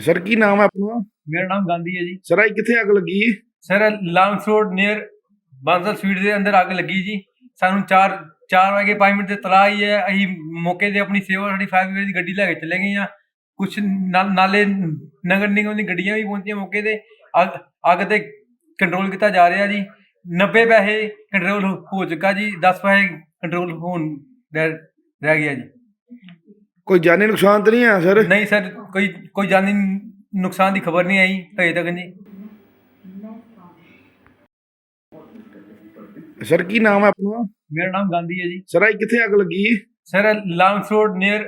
Sir ਕੀ ਨਾਮ ਹੈ ਆਪਣਾ? ਮੇਰਾ ਨਾਮ ਗਾਂਧੀ ਹੈ ਜੀ। ਸਰ ਇਹ ਕਿੱਥੇ ਅੱਗ ਲੱਗੀ? ਹੈ sir Lawrence road near Bansal sweet ਦੇ ਅੰਦਰ ਅੱਗ ਲੱਗੀ ਜੀ। ਸਾਨੂੰ 4 4 ਵਜੇ 5 ਮਿੰਟ ਤੇ ਤਲਾਹ ਆਈ ਹੈ। ਅਸੀਂ ਮੌਕੇ ਤੇ ਆਪਣੀ ਸੇਵਾ ਸਾਡੀ ਫਾਇਰ ਬ੍ਰਿਗੇਡ ਦੀ ਗੱਡੀ ਲੈ ਕੇ ਚਲੇ ਗਏ ਆ ਕੁਝ ਨਾਲੇ ਨਗਰ ਨਿਗਮ ਦੀ ਗੱਡੀਆਂ ਵੀ ਪਹੁੰਚੀਆਂ ਮੌਕੇ ਤੇ। ਅੱਗ ਤੇ ਕੰਟਰੋਲ ਕੀਤਾ ਜਾ ਰਿਹਾ ਜੀ। 90 ਪੈਸੇ ਕੰਟਰੋਲ ਹੋ ਚੁੱਕਾ ਜੀ। 10 ਪੈਸੇ ਕੰਟਰੋਲ ਹੋਣ ਰਹਿ ਗਿਆ ਜੀ। ਕੋਈ ਜਾਨੀ ਨੁਕਸਾਨ ਤਾਂ ਨਹੀਂ ਹੈ ਸਰ? ਨਹੀਂ ਸਰ ਕੋਈ ਕੋਈ ਜਾਨੀ ਨੁਕਸਾਨ ਦੀ ਖਬਰ ਨਹੀਂ ਆਈ ਹਜੇ ਤੱਕ ਜੀ ਸਰ ਕੀ ਨਾਮ ਹੈ ਆਪਣਾ? ਮੇਰਾ ਨਾਮ ਗਾਂਧੀ ਹੈ ਜੀ। ਸਰ ਇਹ ਕਿੱਥੇ ਅੱਗ ਲੱਗੀ? Sir Lawrence road near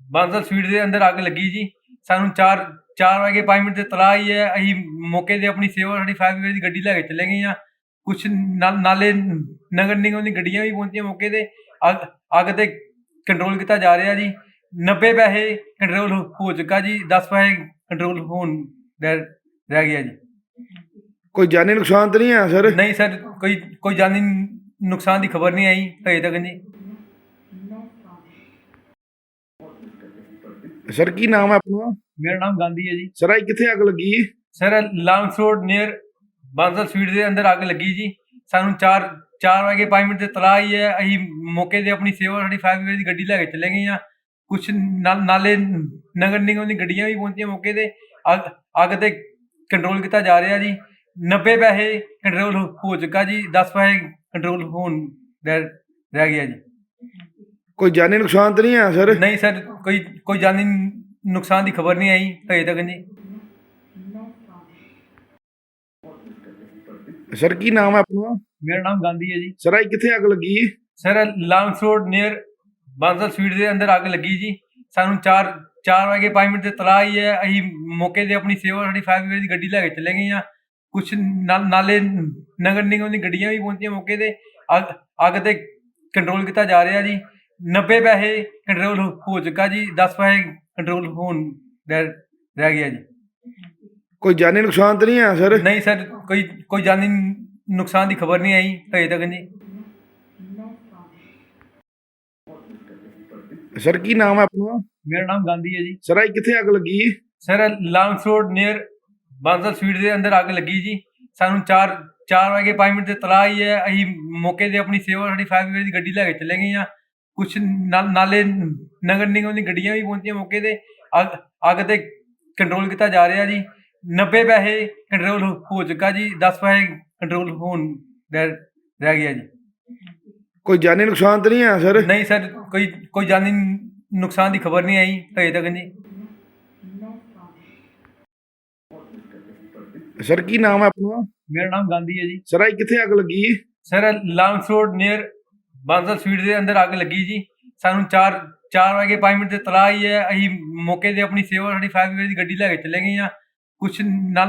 Bansal sweet ਦੇ ਅੰਦਰ ਅੱਗ ਲੱਗੀ ਜੀ। ਸਾਨੂੰ 4 4 ਵਜੇ 5 ਮਿੰਟ ਤੇ ਆਈ ਹੈ। ਅਸੀਂ ਮੌਕੇ ਤੇ ਆਪਣੀ ਸੇਵਾ ਸਾਡੀ ਫਾਇਰ ਬ੍ਰਿਗੇਡ ਦੀ ਗੱਡੀ ਲੈ ਕੇ ਚਲੇ ਗਏ ਆ ਕੁਝ ਨਾਲੇ ਨਗਰ ਨਿਗਮ ਦੀ ਗੱਡੀਆਂ ਵੀ ਪਹੁੰਚੀਆਂ ਮੌਕੇ ਤੇ। ਅੱਗ ਅੱਗ ਤੇ ਕੰਟਰੋਲ ਕੀਤਾ ਜਾ ਰਿਹਾ ਜੀ। 90 ਪੈਸੇ ਕੰਟਰੋਲ ਹੋ ਚੁੱਕਾ ਜੀ 10 ਪੈਸੇ ਕੰਟਰੋਲ ਹੋਣ ਰਹਿ ਰਹਿ ਗਿਆ ਜੀ। ਕੋਈ ਜਾਨੀ ਨੁਕਸਾਨ ਤਾਂ ਨਹੀਂ ਹੈ ਸਰ? ਨਹੀਂ ਸਰ ਕੋਈ ਕੋਈ ਜਾਨੀ ਨੁਕਸਾਨ ਦੀ ਖਬਰ ਨਹੀਂ ਆਈ ਹਜੇ ਤੱਕ ਜੀ। ਸਰ ਕੀ ਨਾਮ ਹੈ ਆਪਣਾ? ਮੇਰਾ ਨਾਮ ਗਾਂਧੀ ਹੈ ਜੀ। ਸਰ ਇਹ ਕਿੱਥੇ ਅੱਗ ਲੱਗੀ? ਹੈ sir Lawrence road near Bansal sweet ਦੇ ਅੰਦਰ ਅੱਗ ਲੱਗੀ ਜੀ। ਸਾਨੂੰ 4 4 ਵਜੇ 5 ਮਿੰਟ ਤੇ ਤਲਾਹ ਹੈ। ਅਸੀਂ ਮੌਕੇ ਤੇ ਆਪਣੀ ਸੇਵਾ ਸਾਡੀ ਫਾਇਰ ਬ੍ਰਿਗੇਡ ਦੀ ਗੱਡੀ ਲੈ ਕੇ ਚਲੇ ਗਏ ਆ ਕੁਝ ਨਾਲੇ ਨਗਰ ਨਿਗਮ ਦੀ ਗੱਡੀਆਂ ਵੀ ਪਹੁੰਚੀਆਂ ਮੌਕੇ ਤੇ। ਅੱਗ ਅੱਗ ਤੇ ਕੰਟਰੋਲ ਕੀਤਾ ਜਾ ਰਿਹਾ ਜੀ। 90 ਪੈਸੇ ਕੰਟਰੋਲ ਹੋ ਚੁੱਕਾ ਜੀ 10 ਪੈਸੇ ਕੰਟਰੋਲ ਹੋਣ ਰਹਿ ਰਹਿ ਗਿਆ ਜੀ। ਕੋਈ ਜਾਨੀ ਨੁਕਸਾਨ ਤਾਂ ਨਹੀਂ ਹੈ ਸਰ? ਨਹੀਂ ਸਰ ਕੋਈ ਕੋਈ ਜਾਨੀ ਨੁਕਸਾਨ ਦੀ ਖਬਰ ਨਹੀਂ ਆਈ ਹਜੇ ਤੱਕ ਜੀ। ਸਰ ਕੀ ਨਾਮ ਹੈ ਆਪਣਾ? ਮੇਰਾ ਨਾਮ ਗਾਂਧੀ ਹੈ ਜੀ। ਸਰ ਇਹ ਕਿੱਥੇ ਅੱਗ ਲੱਗੀ? Sir Lawrence road near Bansal sweet ਦੇ ਅੰਦਰ ਅੱਗ ਲੱਗੀ ਜੀ। ਸਾਨੂੰ 4 4 ਵਜੇ 5 ਮਿੰਟ ਤੇ ਤਲਾਹ ਆਈ ਹੈ। ਅਸੀਂ ਮੌਕੇ ਤੇ ਆਪਣੀ ਸੇਵਾ ਸਾਡੀ ਫਾਇਰ ਬ੍ਰਿਗੇਡ ਦੀ ਗੱਡੀ ਲੈ ਕੇ ਚਲੇ ਗਏ ਆ ਕੁਝ ਨਾਲੇ ਨਗਰ ਨਿਗਮ ਦੀ ਗੱਡੀਆਂ ਵੀ ਪਹੁੰਚੀਆਂ ਮੌਕੇ ਤੇ। ਅੱਗ ਤੇ ਕੰਟਰੋਲ ਕੀਤਾ ਜਾ ਰਿਹਾ ਜੀ। 90 ਪੈਸੇ ਕੰਟਰੋਲ ਹੋ ਚੁੱਕਾ ਜੀ। 10 ਪੈਸੇ ਕੰਟਰੋਲ ਹੋਣ ਰਹਿ ਗਿਆ ਜੀ। ਕੋਈ ਜਾਨੀ ਨੁਕਸਾਨ ਤਾਂ ਨਹੀਂ ਹੈ ਸਰ? ਨਹੀਂ ਸਰ ਕੋਈ ਕੋਈ ਜਾਨੀ ਨੁਕਸਾਨ ਦੀ ਖਬਰ ਨਹੀਂ ਆਈ ਹਜੇ ਤੱਕ ਜੀ। ਸਰ ਕੀ ਨਾਮ ਹੈ ਆਪਣਾ? ਮੇਰਾ ਨਾਮ ਗਾਂਧੀ ਹੈ ਜੀ। ਸਰ ਇਹ ਕਿੱਥੇ ਅੱਗ ਲੱਗੀ? ਹੈ sir Lawrence road near Bansal sweet ਦੇ ਅੰਦਰ ਅੱਗ ਲੱਗੀ ਜੀ। ਸਾਨੂੰ 4 4 ਵਜੇ 5 ਮਿੰਟ ਤੇ ਤਲਾਹ ਆਈ ਹੈ। ਅਸੀਂ ਮੌਕੇ ਤੇ ਆਪਣੀ ਸੇਵਾ ਸਾਡੀ ਫਾਇਰ ਬ੍ਰਿਗੇਡ ਦੀ ਗੱਡੀ ਲੈ ਕੇ ਚਲੇ ਗਏ ਆ ਕੁਝ ਨਾਲੇ ਨਗਰ ਨਿਗਮ ਦੀ ਗੱਡੀਆਂ ਵੀ ਪਹੁੰਚੀਆਂ ਮੌਕੇ ਤੇ। ਅੱਗ ਅੱਗ ਤੇ ਕੰਟਰੋਲ ਕੀਤਾ ਜਾ ਰਿਹਾ ਜੀ। 90 ਪੈਸੇ ਕੰਟਰੋਲ ਹੋ ਚੁੱਕਾ ਜੀ। 10 ਪੈਸੇ ਕੰਟਰੋਲ ਹੋਣ ਰਹਿ ਗਿਆ ਜੀ। ਕੋਈ ਜਾਨੀ ਨੁਕਸਾਨ ਤਾਂ ਨਹੀਂ ਹੈ ਸਰ? ਨਹੀਂ ਸਰ ਕੋਈ ਕੋਈ ਜਾਨੀ ਨੁਕਸਾਨ ਦੀ ਖਬਰ ਨਹੀਂ ਆਈ ਹਜੇ ਤੱਕ ਜੀ ਸਰ ਕੀ ਨਾਮ ਹੈ ਆਪਣਾ? ਮੇਰਾ ਨਾਮ ਗਾਂਧੀ ਹੈ ਜੀ। ਸਰ ਇਹ ਕਿੱਥੇ ਅੱਗ ਲੱਗੀ? ਹੈ sir Lawrence road near Bansal sweet ਦੇ ਅੰਦਰ ਅੱਗ ਲੱਗੀ ਜੀ। ਸਾਨੂੰ 4 4 ਵਜੇ 5 ਮਿੰਟ ਤੇ ਤਲਾਹ ਆਈ ਹੈ। ਅਸੀਂ ਮੌਕੇ ਤੇ ਆਪਣੀ ਸੇਵਾ ਸਾਡੀ ਫਾਇਰ ਬ੍ਰਿਗੇਡ ਦੀ ਗੱਡੀ ਲੈ ਕੇ ਚਲੇ ਗਏ ਆ ਕੁਝ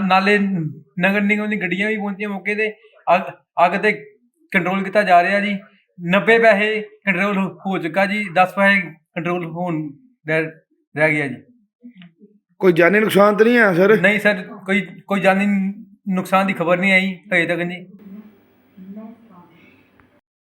ਨਾਲੇ ਨਗਰ ਨਿਗਮ ਦੀ ਗੱਡੀਆਂ ਵੀ ਪਹੁੰਚੀਆਂ ਮੌਕੇ ਤੇ। ਅੱਗ ਅੱਗ ਤੇ ਕੰਟਰੋਲ ਕੀਤਾ ਜਾ ਰਿਹਾ ਜੀ। 90 ਪੈਸੇ ਕੰਟਰੋਲ ਹੋ ਚੁੱਕਾ ਜੀ 10 ਪੈਸੇ ਕੰਟਰੋਲ ਹੋਣ ਰਹਿ ਰਹਿ ਗਿਆ ਜੀ। ਕੋਈ ਜਾਨੀ ਨੁਕਸਾਨ ਤਾਂ ਨਹੀਂ ਹੈ ਸਰ? ਨਹੀਂ ਸਰ ਕੋਈ ਕੋਈ ਜਾਨੀ ਨੁਕਸਾਨ ਦੀ ਖਬਰ ਨਹੀਂ ਆਈ ਹਜੇ ਤੱਕ ਜੀ।